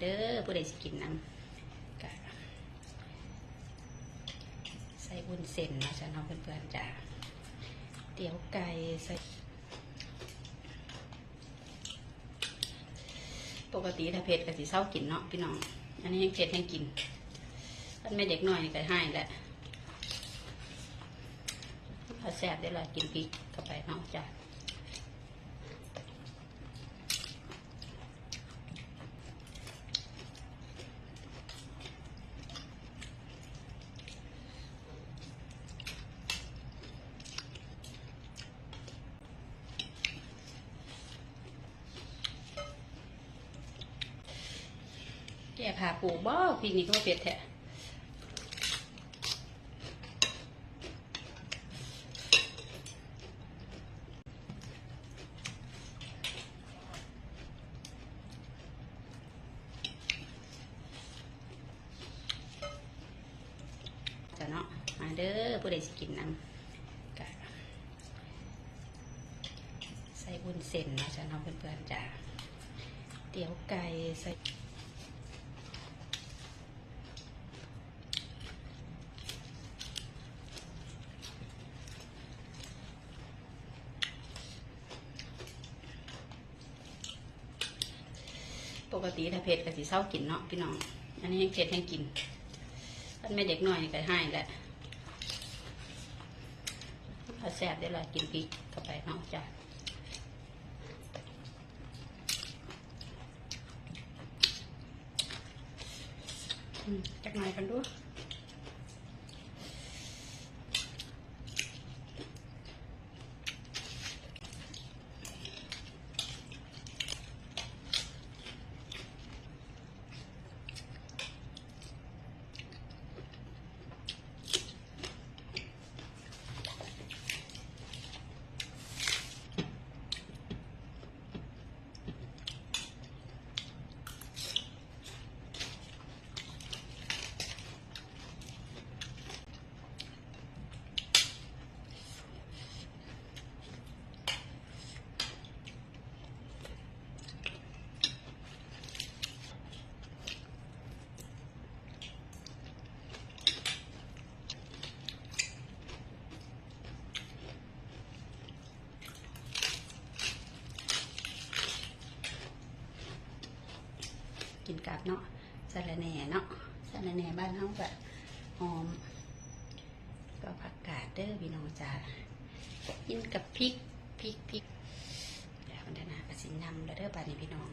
เด้อผู้ใดสิกินน้ำก็ใส่บุญเส้นนะจ๊ะน้องเพื่อนๆจ้ะเตี๋ยวไก่ใส่ปกติถ้าเผ็ดก็สิเศร้ากินเนาะพี่น้อง อันนี้ยังเผ็ดให้กินถ้าไม่เด็กหน้อยก็ให้แหละถ้าแซ่บได้ละกินพริกเข้าไปเนาะจ้ะ แก่ผ่าปลูกบ่พริกนี่ก็เผ็ดแท้จ้ะเนาะมาเด้อผู้ใดสิกินน้ำก็ใส่บุญเส้นนะจ๊ะเน้องเพื่อนๆจ้ะเตี๋ยวไก่ใส่ ติถ้าเผ็ดก็สิเศร้ากินเนาะพี่น้อง อันนี้ยังเผ็ดให้กินท่านไม่เด็กหน่อยก็ให้แหละถ้าแซ่บได้ละกินพริกเข้าไปเนาะจ้ะจักหน่อยกันด้วย เนาะสะระแหน่เนาะสะระแหน่บ้านเฮาแบบหอม ก็ผักกาดเด้อพี่น้องจ้ากินกับพริกพริกพริกเดี๋ยวมันจะนากระสินนำแล้วเด้อบ้านนี้พี่น้อง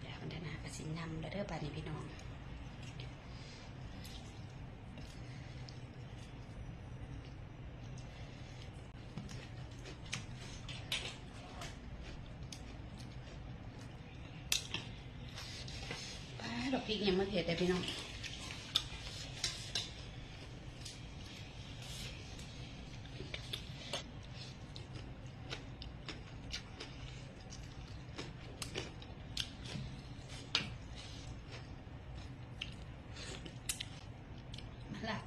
เดี๋ยวมันจะนากระสินนำแล้วเด้อบาดนี้พี่น้องดอกพริกยังไม่เผ็ดเลยพี่น้อง มาละ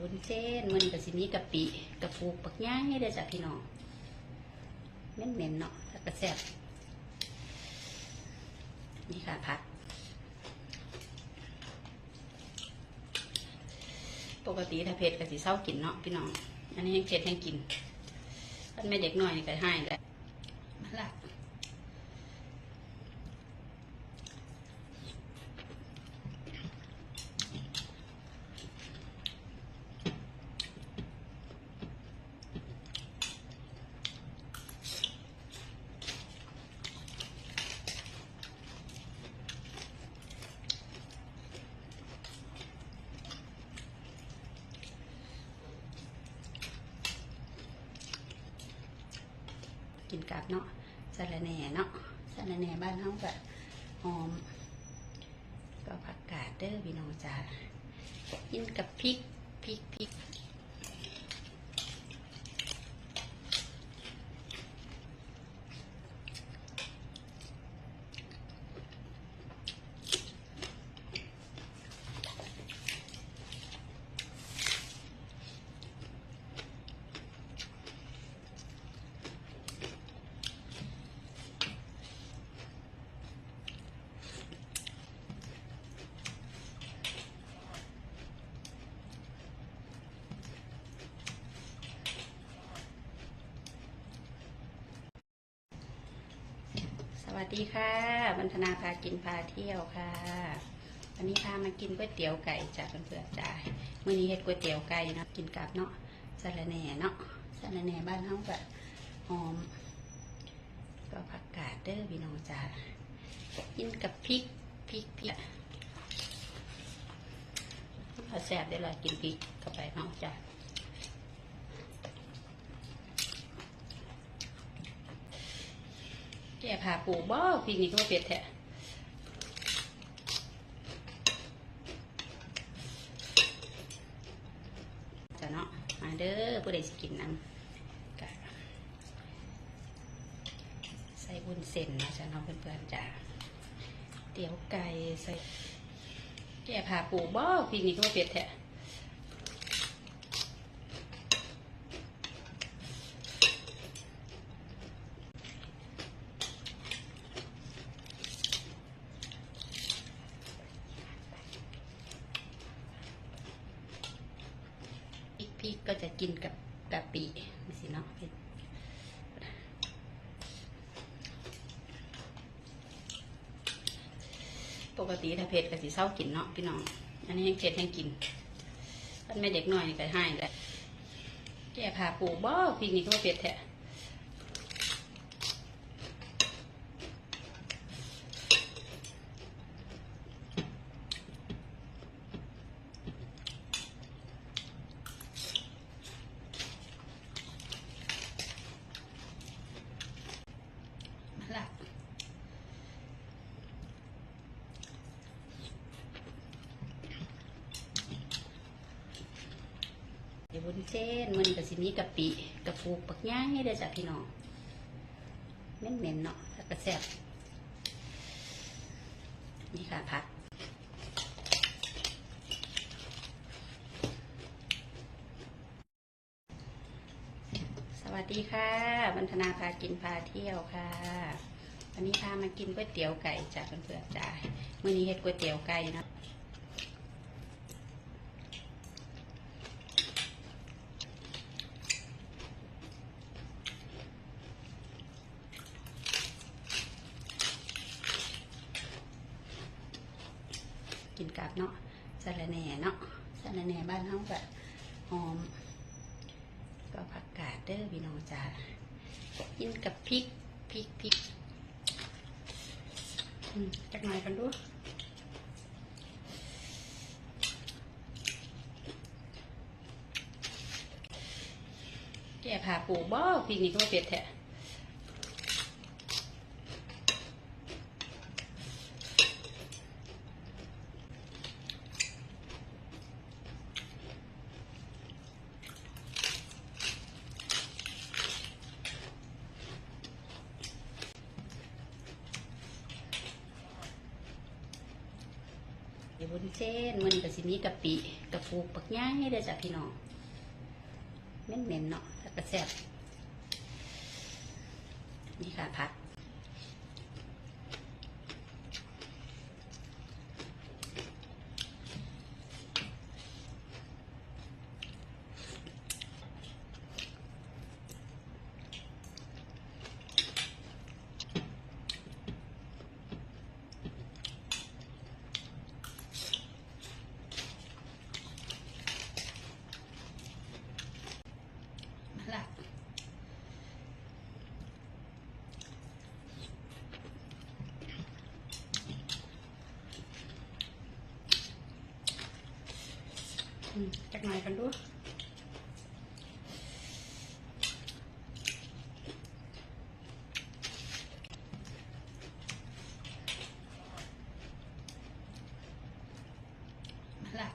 วุ้นเส้นมันกับสิมีกะปิกะปูกปักย่างให้ได้จ้ะพี่น้องเหม็นๆเนาะแล้วก็แซ่บนี่ค่ะผักปกติถ้าเผ็ดก็สิเศร้ากินเนาะพี่น้อง อันนี้ยังเผ็ดให้กินถ้าไม่เด็กน้อยนี่ก็ให้แหละ นกับเนาะสะระแหน่เนาะสะระแหน่บ้านเฮาก็หอม ก็ผักกาดเด้อพี่น้องจ้ากินกับพริกพริกพริก ดีค่ะบรรธนาพากินพาเที่ยวค่ะวันนี้พามากินก๋วยเตี๋ยวไก่จากเพื่อนๆจ้ามื่อนี้เฮ็ดก๋วยเตี๋ยวไก่เนาะกินกับเนาะสะระแหน่เนาะสะระแหน่บ้านเฮาก็หอม ก็ผักกาดเด้อพี่น้องจ้ากินกับพริกพริกพริกแซ่บได้เลยกินพริกเข้าไปเนาะจ้า แก่ผ่าปูบ่พีนี้ก็มาเปรียดแท้จ้ะเนาะ มาเด้อผู้ใดสิกินน้ำก็ใส่บุญเส้นเนาะจ้ะเน้องเพื่อนๆจ้ะเตี๋ยวไก่ใส่ แก่ผ่าปูบ่พีนี้ก็มาเปรียดแท้พ ริกก็จะกินกับกะปินี่สิเนาะปกติถ้าเผ็ดก็สิเศร้ากินเนาะพี่น้อง อันนี้ยังเผ็ดยังกินมันไม่เด็กน้อยนี่ก็ให้แล้วแก่ผ่าปูบ่พริกนี่ก็เผ็ดแท้ วบุญเส้นมันกับสิมีกะปิกะปูปักย่างให้ได้จ้ะพี่น้องเม่นเม่นๆเนาะแล้วก็แซ่บนี่ค่ะผักสวัสดีค่ะบรรธนาพากินพาเที่ยวค่ะวันนี้พามากินก๋วยเตี๋ยวไก่จากเพื่อนๆจ้ามื่อนี้เฮ็ดก๋วยเตี๋ยวไก่นะ กินกับเนาะสะระแหน่เนาะสะระแหน่บ้านเฮาก็หอม ก็ผักกาดเด้อพี่น้องจ้ากินกับพริกพริกพริกจักหน่อยกันดูแก่ผ่าปูบ่พริกนี่ก็เปรียดแท้ วุ้นเส้นมันกับสิมีกะปิกระปูกปักย่างให้ได้จ้ะพี่น้องเหม็นๆเนาะแล้วก็แซ่บนี่ค่ะผัก จักหน่อยกันด้วย